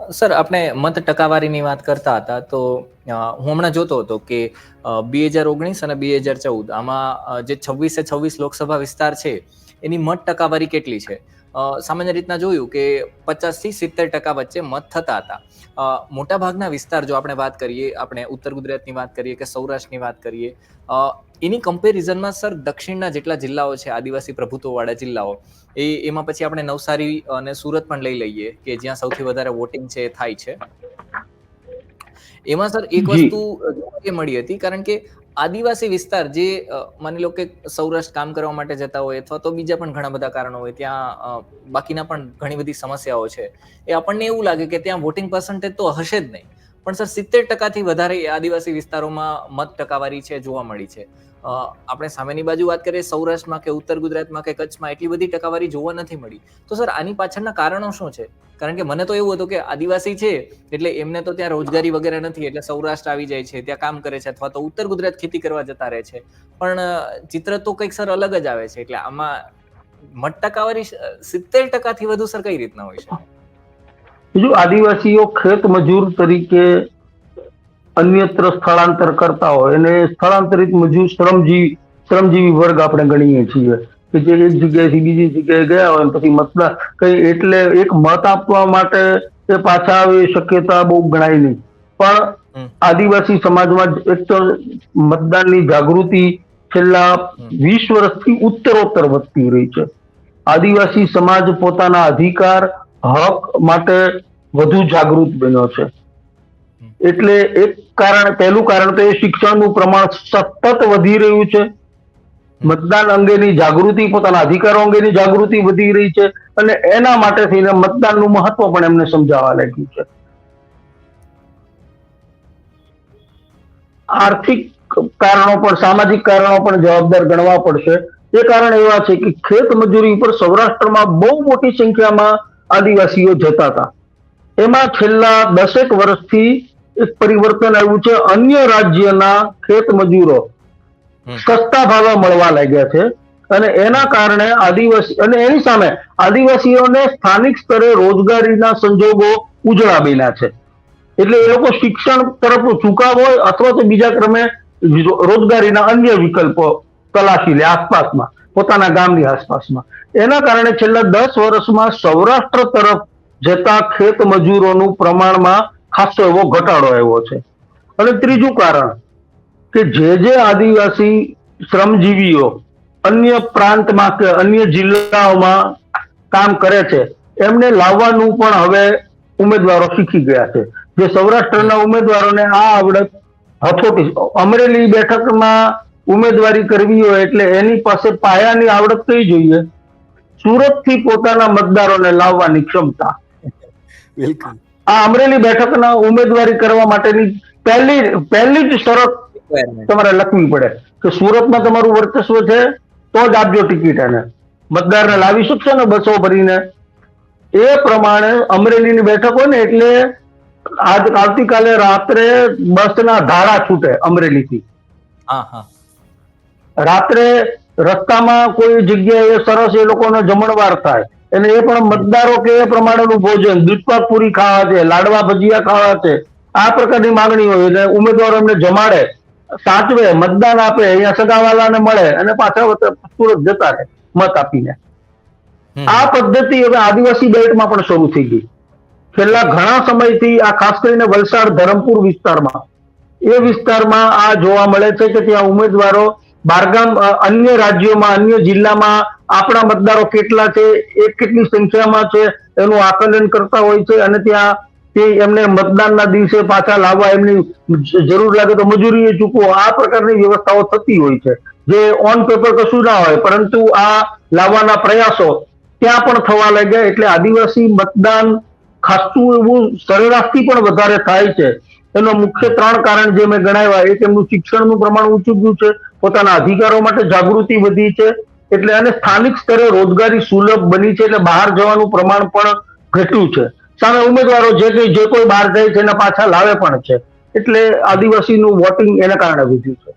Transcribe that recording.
Sir આપણે મત ટકાવારીની વાત કરતા હતા તો હું હમણાં જોતો હતો કે બે હજાર ઓગણીસ અને બે હજાર ચૌદ આમાં જે છવ્વીસે છવ્વીસ લોકસભા વિસ્તાર છે, એની મત ટકાવારી કેટલી છે? સામાન્ય રીતના જોયું કે પચાસથી સિત્તેર ટકા વચ્ચે મત થતા હતા. મોટાભાગના વિસ્તાર જો આપણે વાત કરીએ, આપણે ઉત્તર ગુજરાતની વાત કરીએ કે સૌરાષ્ટ્રની વાત કરીએ એની કમ્પેરિઝનમાં સર દક્ષિણના જેટલા જિલ્લાઓ છે, આદિવાસી પ્રભુત્વવાળા જિલ્લાઓ, એ, એમાં પછી આપણે નવસારી અને સુરત પણ લઈ લઈએ કે જ્યાં સૌથી વધારે વોટિંગ છે થાય છે. એમાં સર એક વસ્તુ એ મળી હતી કારણ કે આદિવાસી વિસ્તાર જે માની લો કે સૌરાષ્ટ્ર કામ કરવા માટે જતા હોય અથવા તો બીજા પણ ઘણા બધા કારણો હોય ત્યાં બાકીના પણ ઘણી બધી સમસ્યાઓ છે એ આપણને એવું લાગે કે ત્યાં વોટિંગ પર્સન્ટેજ તો હશે જ નહીં. પણ સર સિત્તેર ટકાથી વધારે આદિવાસી વિસ્તારોમાં મત ટકાવારી છે જોવા મળી છે. આપણે સામેની બાજુ વાત કરીએ, સૌરાષ્ટ્રમાં કે ઉત્તર ગુજરાતમાં કે કચ્છમાં એટલી બધી ટકાવારી જોવા નથી મળી. તો સર, આની પાછળના કારણો શું છે? કારણ કે મને તો એવું હતું કે આદિવાસી છે, એટલે એમને તો ત્યાં રોજગારી વગેરે નથી, એટલે સૌરાષ્ટ્ર આવી જાય છે, ત્યાં કામ કરે છે, અથવા તો ઉત્તર ગુજરાત ખેતી કરવા જતા રહે છે. પણ ચિત્ર તો કંઈક સર અલગ જ આવે છે, એટલે આમાં મઠ ટકાવારી સિત્તેર ટકાથી વધુ સર કઈ રીતના હોય છે? બીજું આદિવાસીઓ ખેત મજૂર તરીકે અન્યત્ર સ્થળાંતર કરતા હોય અને સ્થળાંતરિત મજૂર શ્રમજીવી શ્રમજીવી વર્ગ આપણે ગણીએ છીએ કે જે એક જગ્યાએથી બીજી જગ્યાએ ગયા હોય પછી મતદાન કઈ એટલે એક મત આપવા માટે એ પાછા આવે એ શક્યતા બહુ ગણાય નહીં. પણ. આદિવાસી સમાજમાં એક તો મતદાનની જાગૃતિ છેલ્લા વીસ વર્ષથી ઉત્તરોત્તર વધતી રહી છે. આદિવાસી સમાજ પોતાના અધિકાર હક માટે વધુ જાગૃત બન્યો છે. એટલે એક કારણ, પહેલું કારણ તો એ શિક્ષણનું પ્રમાણ સતત વધી રહ્યું છે. મતદાન અંગેની જાગૃતિ, પોતાના અધિકારો અંગેની જાગૃતિ વધી રહી છે અને એના માટે થઈને મતદાનનું મહત્વ પણ એમને સમજાવવા લાગ્યું છે. આર્થિક કારણો પણ, સામાજિક કારણો પણ જવાબદાર ગણવા પડશે. એ કારણ એવા છે કે ખેત મજૂરી ઉપર સૌરાષ્ટ્રમાં બહુ મોટી સંખ્યામાં આદિવાસીઓ જતા હતા. એમાં છેલ્લા દસેક વર્ષથી એક પરિવર્તન આવ્યું છે. અન્ય રાજ્યના ખેત મજૂરો સસ્તા ભાવે મળવા લાગ્યા છે. અને એના કારણે આદિવાસી અને એની સામે આદિવાસીઓને સ્થાનિક સ્તરે રોજગારીના સંજોગો ઉજળા બન્યા છે. એટલે એ લોકો શિક્ષણ તરફ ઝુકાવ હોય અથવા તો બીજા ક્રમે રોજગારીના અન્ય વિકલ્પો તલાશી લે આસપાસમાં પોતાના ગામની આસપાસમાં. એના કારણે છેલ્લા દસ વર્ષમાં સૌરાષ્ટ્ર તરફ જતા ખેત મજૂરોનું પ્રમાણમાં ખાસો એવો ઘટાડો આવ્યો છે. અને ત્રીજું કારણ કે જે જે આદિવાસી શ્રમજીવીઓ અન્ય પ્રાંતમાં કે અન્ય જિલ્લાઓમાં કામ કરે છે, એમને લાવવાનું પણ હવે ઉમેદવારો શીખી ગયા છે. જે સૌરાષ્ટ્રના ઉમેદવારોને આ આવડત હથોટી, અમરેલી બેઠકમાં ઉમેદવારી કરવી હોય એટલે એની પાસે પાયાની આવડત કઈ જોઈએ? સુરતથી પોતાના મતદારોને લાવવાની ક્ષમતા. બિલકુલ. આ અમરેલી બેઠકના ઉમેદવારી કરવા માટેની પહેલી પહેલી જ શરત તમારે લખવી પડે કે સુરતમાં તમારું વર્ચસ્વ છે તો જ આપજો ટિકિટ એને. મતદારને લાવી શકશો ને બસો ભરીને. એ પ્રમાણે અમરેલીની બેઠક હોય ને એટલે આજ આવતીકાલે રાત્રે બસના ધાડા છૂટે અમરેલીથી. રાત્રે રસ્તામાં કોઈ જગ્યાએ સરસ એ લોકોનો જમણવાર થાય. અને એ પણ મતદારો કે એ પ્રમાણેનું ભોજન દૂધપાક પૂરી ખાવા છે લાડવા ભજીયા ખાવા છે આ પ્રકારની માંગણી હોય એટલે ઉમેદવારો એમને જમાડે સાચવે મતદાન આપે અહીંયા સગાવાલાને મળે અને પાછા સુરત જતા રહે મત આપીને. આ પદ્ધતિ હવે આદિવાસી બેલ્ટમાં પણ શરૂ થઈ ગઈ. છેલ્લા ઘણા સમયથી આ ખાસ કરીને વલસાડ ધરમપુર વિસ્તારમાં એ વિસ્તારમાં આ જોવા મળે છે કે ત્યાં ઉમેદવારો બારગામ અન્ય રાજ્યોમાં અન્ય જિલ્લામાં આપણા મતદારો કેટલા છે, એ કેટલી સંખ્યામાં છે, એનું આકલન કરતા હોય છે અને ત્યાં તે એમને મતદાનના દિવસે પાછા લાવવા એમની જરૂર લાગે તો મજૂરી ચૂકવો. આ પ્રકારની વ્યવસ્થાઓ થતી હોય છે. જે ઓન પેપર કશું ના હોય, પરંતુ આ લાવવાના પ્રયાસો ત્યાં પણ થવા લાગ્યા એટલે આદિવાસી મતદાન ખાસું એવું સરેરાશથી પણ વધારે થાય છે. એનો મુખ્ય ત્રણ કારણ જે મેં ગણાવ્યા એક એમનું શિક્ષણનું પ્રમાણ ઊંચું ગયું છે, પોતાના અધિકારો માટે જાગૃતિ વધી છે એટલે અને સ્થાનિક સ્તરે રોજગારી સુલભ બની છે એટલે બહાર જવાનું પ્રમાણ પણ ઘટ્યું છે. સામે ઉમેદવારો જે કઈ, જે કોઈ બહાર જાય છે, એના પાછા લાવે પણ છે. એટલે આદિવાસીનું વોટિંગ એના કારણે વધ્યું છે.